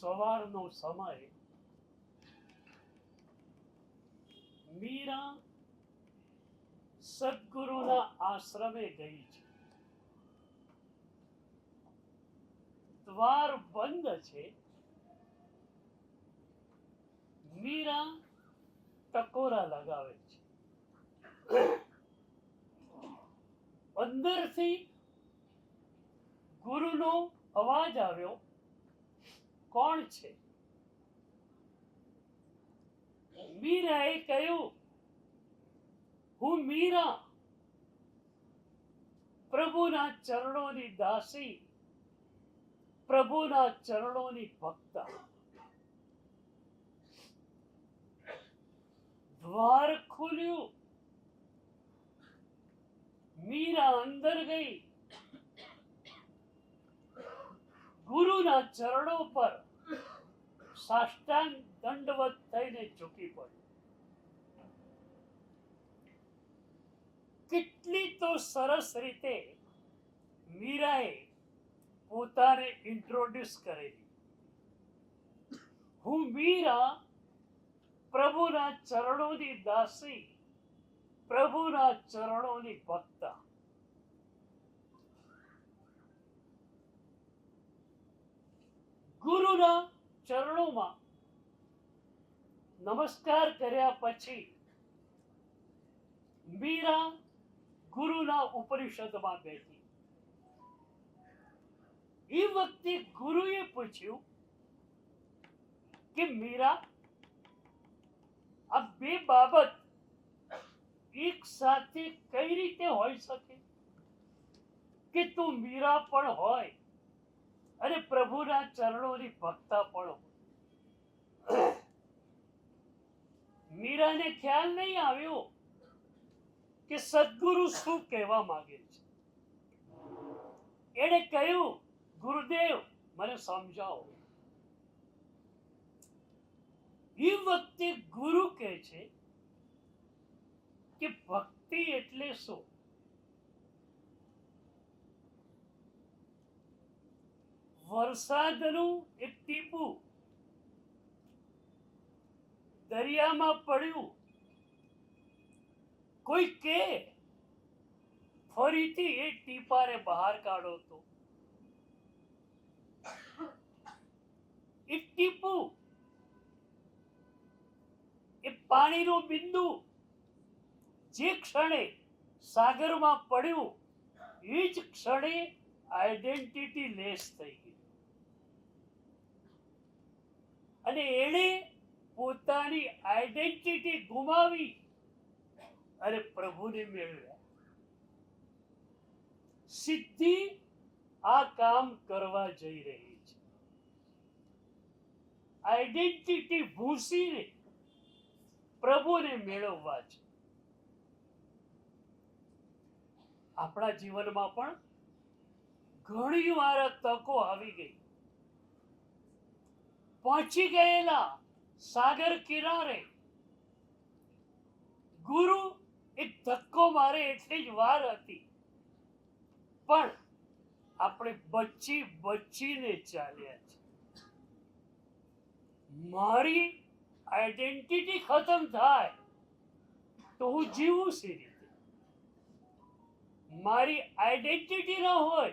સવારનો સમય મીરા સદગુરુના આશ્રમે ગઈ છે. દ્વાર બંધ છે. મીરા ટકોરા લગાવે છે. અંદરથી ગુરુનો અવાજ આવ્યો. કોણ છે? મીરાએ કહ્યું, હું મીરા, પ્રભુના ચરણોની દાસી, પ્રભુના ચરણોની ભક્ત. દ્વાર ખુલ્યું. મીરા અંદર ગઈ. ગુરુના ચરણો પર સાષ્ટાંગ દંડવત થઈને ઝૂકી પડી કેટલી તો સરસ રીતે મીરાએ પોતાને ઇન્ટ્રોડ્યુસ કરેલી. હું મીરા પ્રભુના ચરણોની દાસી, પ્રભુના ચરણોની ભક્તા. ગુરુના ચરણોમાં નમસ્કાર કર્યા પછી મીરા ગુરુના ઉપનિષદમાં બેઠી. એ વખતે ગુરુએ પૂછ્યું કે મીરા, આ બે બાબત એક સાથે કઈ રીતે હોઈ શકે? કે તું મીરા પણ હોય અને પ્રભુના ચરણોની ભક્તા પણ મીરાને ખ્યાલ નહીં આવ્યો કે સદગુરુ શું કહેવા માંગે છે. એણે કહ્યું, ગુરુદેવ, મને સમજાવો. એ વખતે ગુરુ કહે છે કે ભક્તિ એટલે શું? વરસાદનું એક ટીપું દરિયામાં પડ્યું. કોઈ કે ફરીથી એ ટીપાને બહાર કાઢો તો. એક ટીપું એ પાણીનું બિંદુ જે ક્ષણે સાગરમાં પડ્યું, એ જ ક્ષણે આઈડેન્ટિટી લેસ થઈ ગઈ અને એણે પોતાની આઈડેન્ટિટી ગુમાવી અને પ્રભુને મેળવ્યા. સિદ્ધિ આ કામ કરવા જઈ રહી છે. આઈડેન્ટિટી ભૂસીને પ્રભુને મેળવવા છે. આપણા જીવનમાં પણ ઘણી વાર તકો આવી ગઈ. પહોંચી ગયેલા સાગર કિનારે. ગુરુ એક ધક્કો મારે એટલી જ વાર હતી. પણ આપણે બચી બચીને ચાલ્યા છે મારી આઈડેન્ટિટી ખતમ થાય તો હું જીવું સી રીતે? મારી આઈડેન્ટિટી ન હોય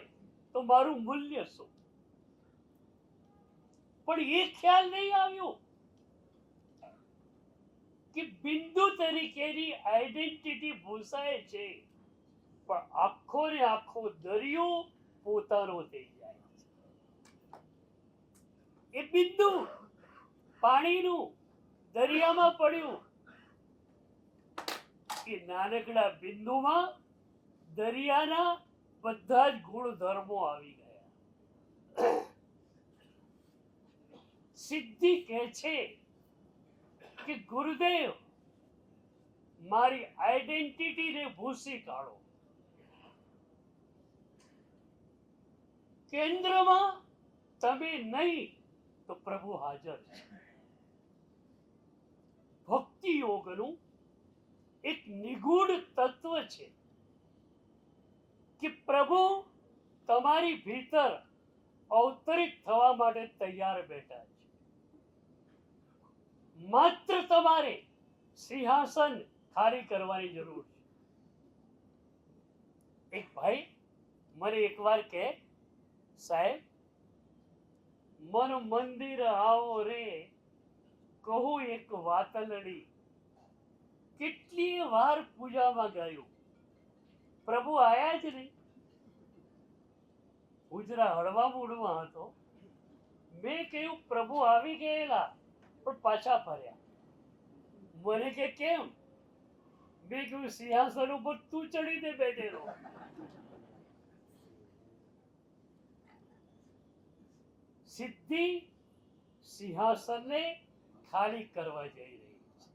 તો મારું મૂલ્ય શું? પણ એ ખ્યાલ નહીં આવ્યો કે બિંદુ તરીકેની આઈડેન્ટિટી ભૂસાય છે. પણ આખો ને આખો દરિયો પોતાનો થઈ જાય એ બિંદુ પાણીનું દરિયામાં પડ્યું. એ નાનકડા બિંદુમાં દરિયાના બધા જ ગુણધર્મો આવી ગયા. સિદ્ધિ કહે છે કે ગુરુદેવ, મારી આઈડેન્ટિટીને ભૂસી કાઢો. કેન્દ્રમાં તમે નહીં, તો પ્રભુ હાજર છે. ભક્તિ યોગનું એક નિગૂઢ તત્વ છે કે પ્રભુ તમારી ભીતર અવતરિત થવા માટે તૈયાર બેઠા છે. માત્ર તમારે સિંહાસન ખાલી કરવાની જરૂર છે. એક ભાઈ મને એકવાર કહે, સાહેબ મન મંદિર આવો રે, કહું એક વાતલડી કેટલી વાર પૂજામાં ગયું? પ્રભુ આયા જ નહીં. ગુજરા હળવા મૂડમાં હતો. મેં કહ્યું, પ્રભુ આવી ગયેલા. પણ પાછા ફર્યા. મને કે, કેમ? મેં કહ્યું સિંહાસન ઉપર તું ચડીને બેઠેલો. સિદ્ધિ સિંહાસનને ખાલી કરવા જઈ રહી છે.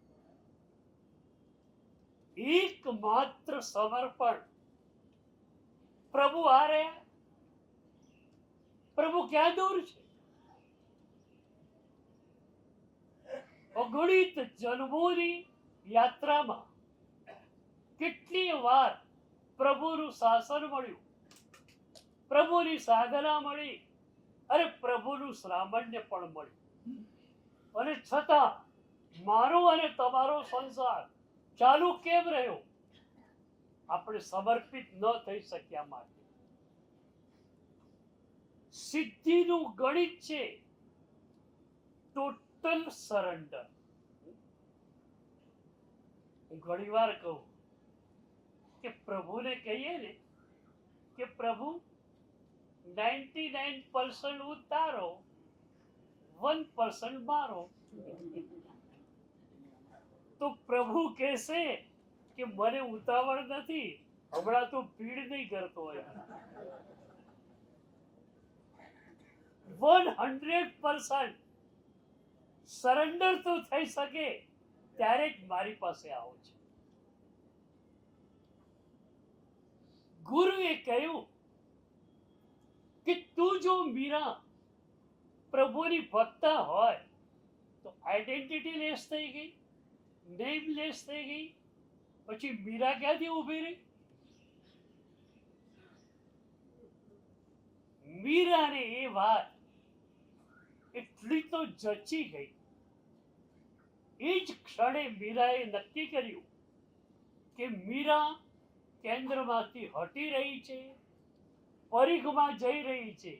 એકમાત્ર સમર્પણ. પ્રભુ આ રહ્યા. પ્રભુ ક્યાં દૂર છે? અગણિત જન્મોની યાત્રામાં કેટલી વાર પ્રભુનું શાસન મળ્યું? પ્રભુની સાધના મળી અને પ્રભુનું શ્રામણ્ય પણ મળ્યું. અને છતાં મારો અને તમારો સંસાર ચાલુ કેમ રહ્યો? આપણે સમર્પિત ન થઈ શક્યા માટે. સિદ્ધિનું ગણિત છે. ટોટલ સરેન્ડર ઘણી વાર કહું કે પ્રભુને કહીએ ને કે પ્રભુ નાઇન્ટી નાઇન પર્સન્ટ ઉતારો વન પર્સન્ટ મારો. તો પ્રભુ કહેશે કે મને ઉતાવળ નથી, હમણાં તો ભીડ નહીં કરતો હોય. વન હંડ્રેડ પર્સન્ટ સરેન્ડર તો થઈ શકે, ત્યારે જ મારી પાસે આવો છે. ગુરુએ કહ્યું કે તું જો મીરા પ્રભુની ભક્ત હોય, તો આઈડેન્ટિટી લેસ થઈ ગઈ નેમ લેસ થઈ ગઈ, પછી મીરા ક્યાંથી ઊભી રહી? મીરાને એ વાત એટલી તો જચી ગઈ. એ જ ક્ષણે મીરાએ નક્કી કર્યું કે મીરા કેન્દ્રમાંથી હટી રહી છે, પરિઘમાં જઈ રહી છે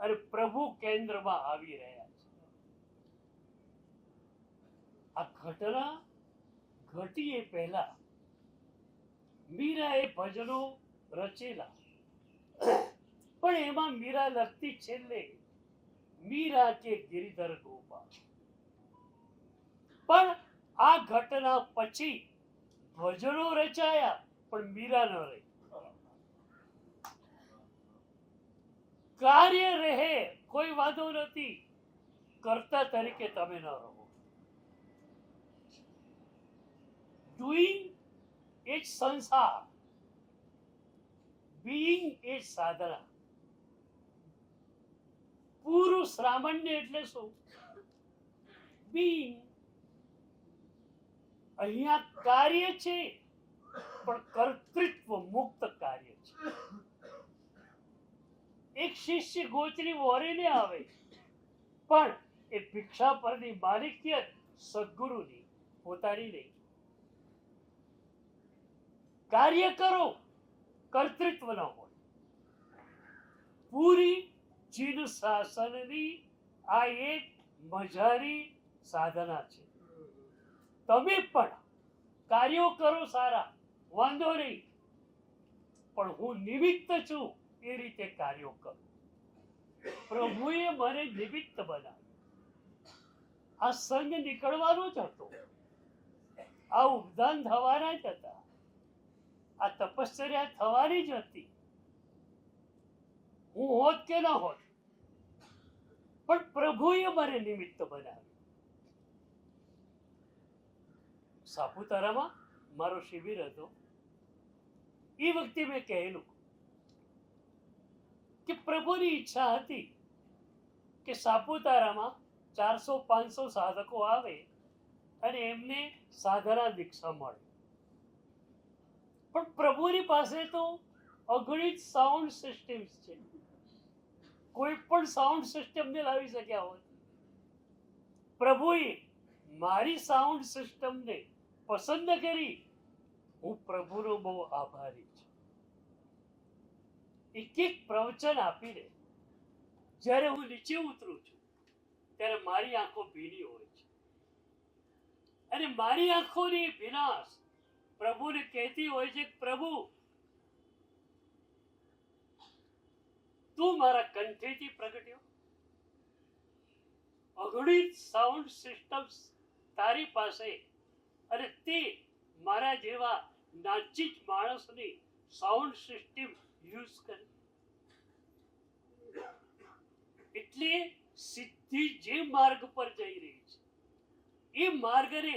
અને પ્રભુ કેન્દ્રમાં આવી રહ્યા છે. આ ઘટના ઘટી એ પહેલા મીરાએ ભજનો રચેલા. પણ એમાં મીરા લગતી છેલ્લે મીરા કે ગિરિધર ગોપાલ. પણ આ ઘટના પછી ભજનો રચાયા, પણ મીરા ન રહી. કાર્ય રહે, કોઈ વાંધો નથી. કરતા તરીકે તમે ન રહો. ડુઈંગ એ સંસાર. બીઈંગ એ સાધના. પુરુષ શ્રામણ્ય એટલે શું? બીઈંગ અહીંયા કાર્ય છે, પણ કર્તૃત્વ મુક્ત કાર્ય છે. એક શિષ્ય ગોચરી વોરીને આવે, પણ એ ભિક્ષા પરની માલિકિયત સદગુરુની પોતાની નહીં. કાર્ય કરો, કર્તૃત્વ ન હોય. પૂરી ચીન શાસનની આ એક મજારી સાધના છે. તમે પણ કાર્યો કરો સારા, વાંધો નહીં. પણ હું નિમિત્ત છું એ રીતે કાર્યો કરું. પ્રભુએ મને નિમિત્ત બનાવ્યું. આ સંઘ નીકળવાનો જ હતો. આ ઉપદાન થવાના જ હતા. આ તપશ્ચર્યા થવાની જ હતી. હું હોત કે ન હોત, પણ પ્રભુએ મને નિમિત્ત બનાવ્યું. સાપુતારામાં મારો શિબિર હતો. એ વખતે મેં કહેલું કે પ્રભુની ઈચ્છા હતી કે સાપુતારામાં ચારસો પાંચસો સાધકો આવે અને એમને સાધના દીક્ષા મળે. પણ પ્રભુની પાસે તો અગણિત સાઉન્ડ સિસ્ટમ્સ છે. કોઈ પણ સાઉન્ડ સિસ્ટમને લાવી શક્યા હોય પ્રભુએ મારી સાઉન્ડ સિસ્ટમને પસંદ કરી? હું પ્રભુનો બહુ આભારી છું. એક એક પ્રવચન આપીને જ્યારે હું નીચે ઉતરું છું, ત્યારે મારી આંખો ભીની હોય છે. અને મારી આંખોની વિનાશ પ્રભુને કહેતી હોય છે પ્રભુ, તું મારા કંઠેથી પ્રગટ્યો? અગણિત સાઉન્ડ સિસ્ટમ્સ તારી પાસે અને તે મારા જેવા નાચિત માણસની સાઉન્ડ સિસ્ટમ યુઝ કરે. એટલે સિદ્ધિ જે માર્ગ પર જઈ રહી છે, એ માર્ગને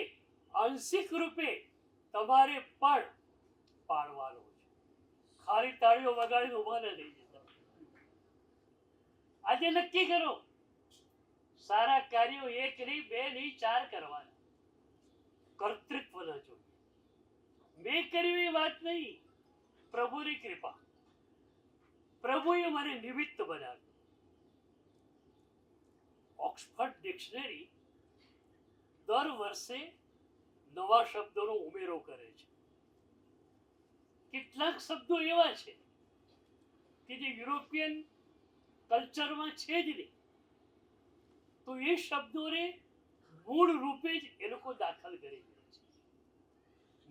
આંશિક રૂપે તમારે પણ પાડવાનો છે. ખાલી તાળીઓ વગાડીને ઊભા ન થઈ જતા. આજે નક્કી કરો, સારા કાર્યો એક નહીં, બે નહીં, ચાર કરવાના. કર્તૃત્વના જોઈએ મેં કર્યું એ વાત નહીં. પ્રભુની કૃપા. પ્રભુએ મને નિમિત્ત બનાવ્યું. ઓક્સફર્ડ ડિક્શનરી દર વર્ષે નવા શબ્દોનો ઉમેરો કરે છે. કેટલાક શબ્દો એવા છે કે જે યુરોપિયન કલ્ચરમાં છે જ નહીં. તો એ શબ્દોને મૂળ રૂપે જ એ લોકો દાખલ કરી છે.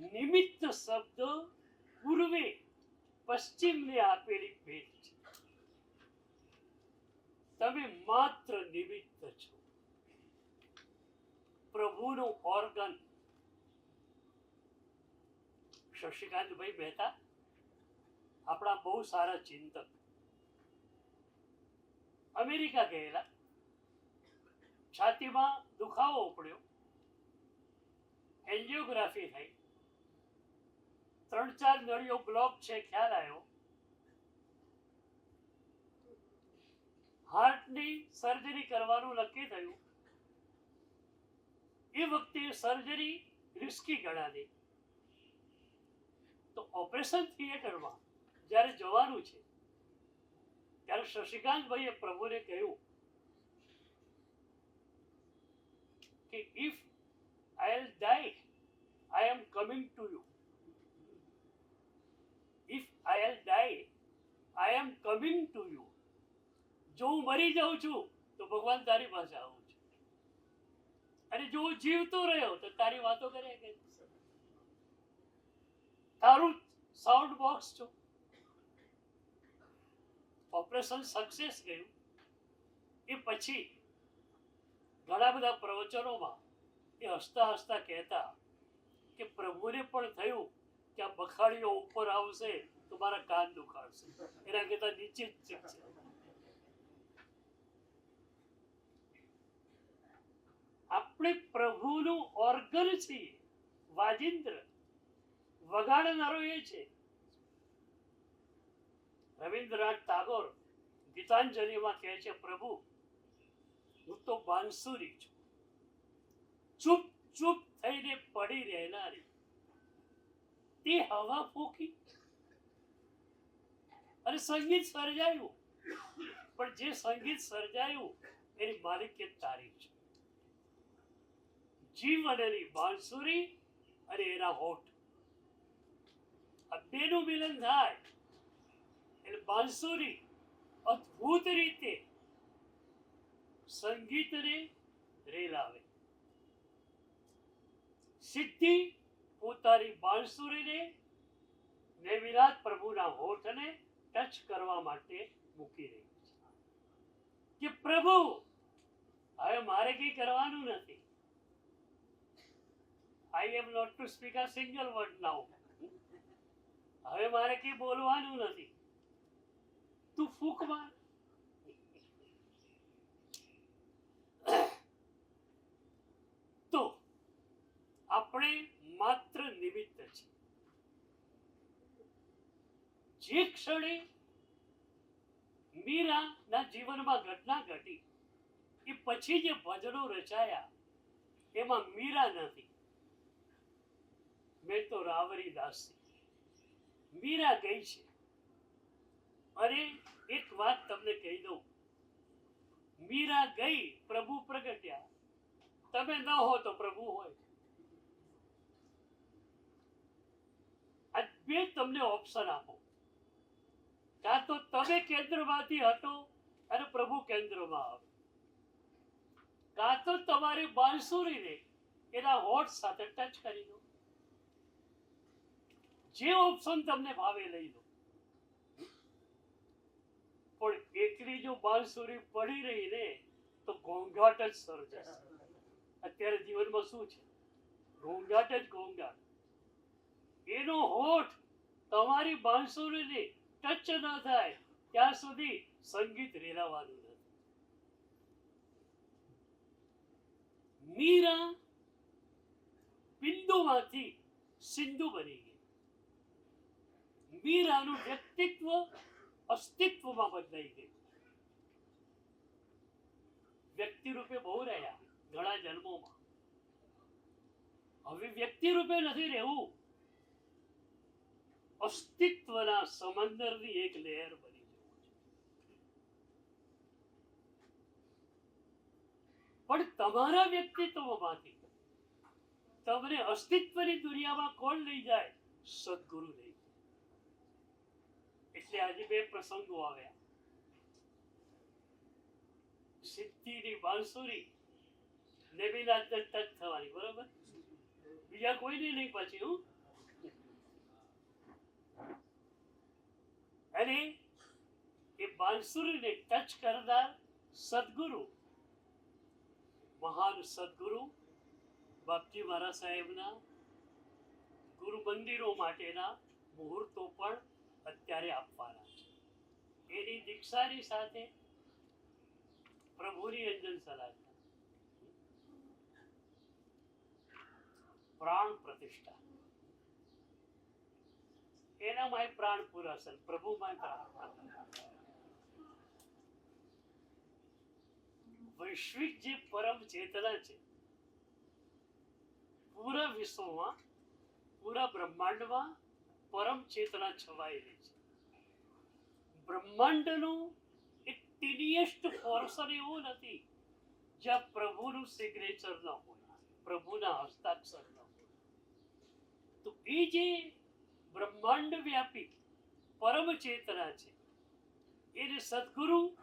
નિમિત્ત શબ્દ પૂર્વે પશ્ચિમને આપેલી ભેટ છે. તમે માત્ર નિમિત્ત છો. પ્રભુનું ઓર્ગન શશિકાંતભાઈ મહેતા, આપણા બહુ સારા ચિંતક. અમેરિકા ગયેલા. છાતીમાં દુખાવો ઉપડ્યો. એન્જિયોગ્રાફી થઈ. ત્રણ ચાર નળીઓ બ્લોક છે, ખ્યાલ આવ્યો? હાર્ટની સર્જરી કરવાનું નક્કી થયું. એ વખતે સર્જરી રિસ્કી ગણાતી તો ઓપરેશન થિયેટરમાં જ્યારે જવાનું છે, ત્યારે શશિકાંતભાઈએ પ્રભુને કહ્યું કે if I die I am coming to you if I'll die I am coming to you જો હું મરી જાઉં છું, તો ભગવાન તારી પાસે આવું છું. અને જો હું જીવતો રહ્યો, તો તારી વાતો કરે કે તારું સાઉન્ડ બોક્સ છો ઓપરેશન સક્સેસ ગયું. એ પછી ઘણા બધા પ્રવચનોમાં એ હસતા હસતા કહેતા કે પ્રભુને પણ થયું કે આ બખાડીઓ ઉપર આવશે. તો મારા કાન દુખાડશે એના કરતા નીચે જ છે આપણે પ્રભુનું ઓર્ગન છીએ વાજિંદ્ર વગાડનારો એ છે રવિન્દ્રનાથ ટાગોર ગીતાંજલિમાં કહે છે પ્રભુ હું તો બાંસુરી છું. ચૂપ ચૂપ થઈને પડી રહેનારી. તે હવા ફૂકી અને સંગીત સર્જાયું. પણ જે સંગીત સર્જાયું, એની માલિકિયત તારી છે. જીવન એની બાંસુરી અને એના હોઠ. આ બેનું મિલન થાય. એટલે બાંસુરી અદ્ભુત રીતે સંગીતને રેલાવે. સિદ્ધિ પોતાની બાંસુરીને, નેમિનાથ પ્રભુના હોઠને ટચ કરવા માટે મૂકી રહ્યું છે. કે પ્રભુ, હવે મારે કઈ કરવાનું નથી. I am not to speak a single word now હવે મારે કઈ બોલવાનું નથી. તું ફૂંક માર. તો, આપણે માત્ર નિમિત્ત છીએ જે ક્ષણે મીરાના જીવનમાં ઘટના ઘટી, એ પછી જે ભજનો રચાયા, એમાં મીરા નથી. મેં તો રાવરી દાસી મીરા ગઈ છે. અરે, એક વાત તમને કહી દઉં. મીરા ગઈ, પ્રભુ પ્રગટ્યા. તમે ન હો તો પ્રભુ હોય. આ બે તમને ઓપ્શન આપો. કાં તો તમે કેન્દ્રમાંથી હટો અને પ્રભુ કેન્દ્રમાં આવે. કાં તો તમારી બાંસુરીને એના હોઠ સાથે ટચ કરી દો. જે ઓપ્શન તમને ભાવે લઈ લો. પણ એકલી જો બાંસુરી પડી રહી ને તો ઘોંઘાટ જ સર્જાશે. અત્યારે જીવનમાં શું છે? ઘોંઘાટ જ ઘોંઘાટ. એનો હોઠ તમારી બાંસુરીને ટચ ન થાય ત્યાં સુધી સંગીત રેલાવાનું નથી મીરા બિંદુમાંથી સિંધુ બની ગઈ મીરાનું વ્યક્તિત્વ અસ્તિત્વમાં બદલાઈ ગયું વ્યક્તિ રૂપે બહુ રહ્યા ઘણા જન્મોમાં હવે વ્યક્તિ રૂપે નથી રહેવું અસ્તિત્વના સમંદરની એક લહેર બની જવું છે. પણ તમારા વ્યક્તિત્વમાંથી તમને અસ્તિત્વની દુનિયામાં કોણ લઈ જાય? સદગુરુ લઈ એટલે આજે બે પ્રસંગો આવ્યા. સિદ્ધિની બાંસુરી નેમિનાથ ટચ થવાની, બરોબર? બીજા કોઈને નહીં પછી, હું? અને એ બાંસુરીને ટચ કરનાર સદગુરુ, મહાન સદગુરુ, બાપજી મારા સાહેબના ગુરુ મંદિરો માટેના મુહૂર્તો પણ અત્યારે આપવાના છે. એની દીક્ષાની સાથે પ્રભુની અંજન સલાહ પ્રાણ પ્રતિષ્ઠા. એનામાંય પ્રાણ પુરાસન પ્રભુમાંય પ્રાણ. વૈશ્વિક જે પરમ ચેતના છે, પૂરા વિશ્વમાં, પૂરા બ્રહ્માંડમાં પરમ ચેતના છવાયેલી છે. બ્રહ્માંડનું એક ટીનિયસ્ટ ફોર્સર એવું નથી, જ્યાં પ્રભુનું સિગ્નેચર ન હોય, પ્રભુના હસ્તાક્ષર ન હોય. તો એ જે બ્રહ્માંડ વ્યાપી પરમ ચેતના છે. એને સદગુરુ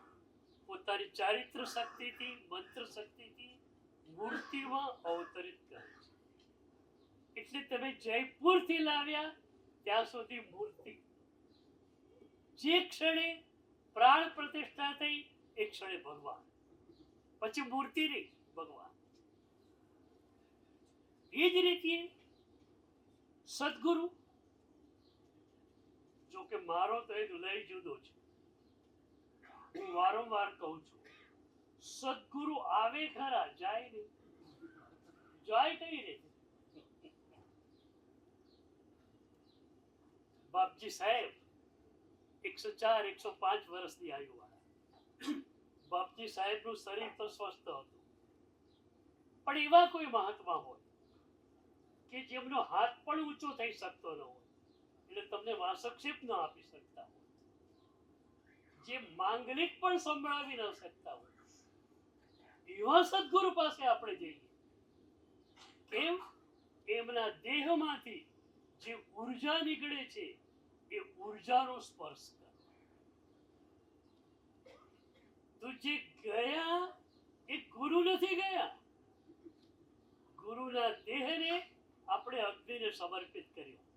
પોતાની ચારિત્ર શક્તિથી, મંત્ર શક્તિથી મૂર્તિમાં અવતરિત કરે છે. એટલે તમે જયપુરથી લાવ્યા, ત્યાં સુધી મૂર્તિ. જે ક્ષણે પ્રાણ પ્રતિષ્ઠા થઈ, એ ક્ષણે ભગવાન. પછી મૂર્તિ નહીં, ભગવાન. એ જ રીતે સદગુરુ જો કે મારો તો એક લય જુદો છે. હું વારંવાર કહું છું, સદગુરુ આવે ખરા, જાય નહીં. જાય કઈ રીતે? બાપજી સાહેબ, એકસો ચાર, એકસો પાંચ વર્ષની આયુ વાળા બાપજી સાહેબનું શરીર તો સ્વસ્થ હતું. પણ એવા કોઈ મહાત્મા હોય કે જેમનો હાથ પણ ઊંચો થઈ શકતો ન હોય. એટલે તમને વાસક્ષેપ ન આપી શકતા હોય. જે માંગલિક પણ સંભળાવી ન શકતા હોય. એવા સદગુરુ પાસે આપણે જઈએ. કેમ? એમના દેહમાંથી જે ઊર્જા નીકળે છે, એ ઉર્જાનો સ્પર્શ કરો. તો જે ગયા, એ ગુરુ નથી ગયા. ગુરુના દેહને આપણે અગ્નિને સમર્પિત કર્યો.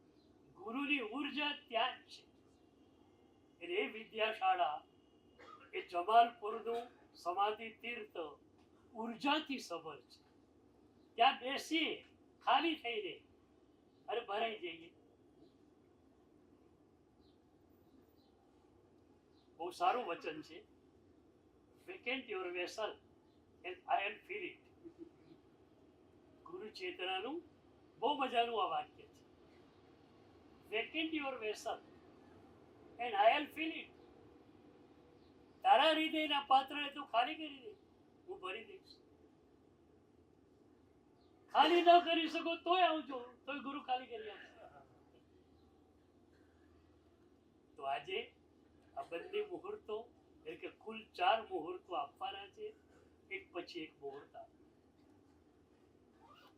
ગુરુની ઊર્જા ત્યાં જ છે. એટલે એ વિદ્યાશાળા એ જમાલપુરનું સમાધિ તીર્થ ઉર્જાથી સબર છે. ત્યાં બેસીએ ખાલી થઈને અરે ભરાઈ જઈએ. બહુ સારું વચન છે. Vacant your vessel and I am feel it ગુરુ ચેતનાનું બહુ મજાનું આ વાક્ય છે vacant your vessel and I am feel તારા હૃદયના પાત્રને તું ખાલી કરી દે હું ભરી દઈશ. ખાલી ન કરી શકો તોય આવજો. તોય ગુરુ ખાલી કરી આવશે તો આજે આ બંને મુહૂર્તો એટલે કે કુલ ચાર મુહૂર્તો આપવાના છે. એક પછી એક મુહૂર્ત આપે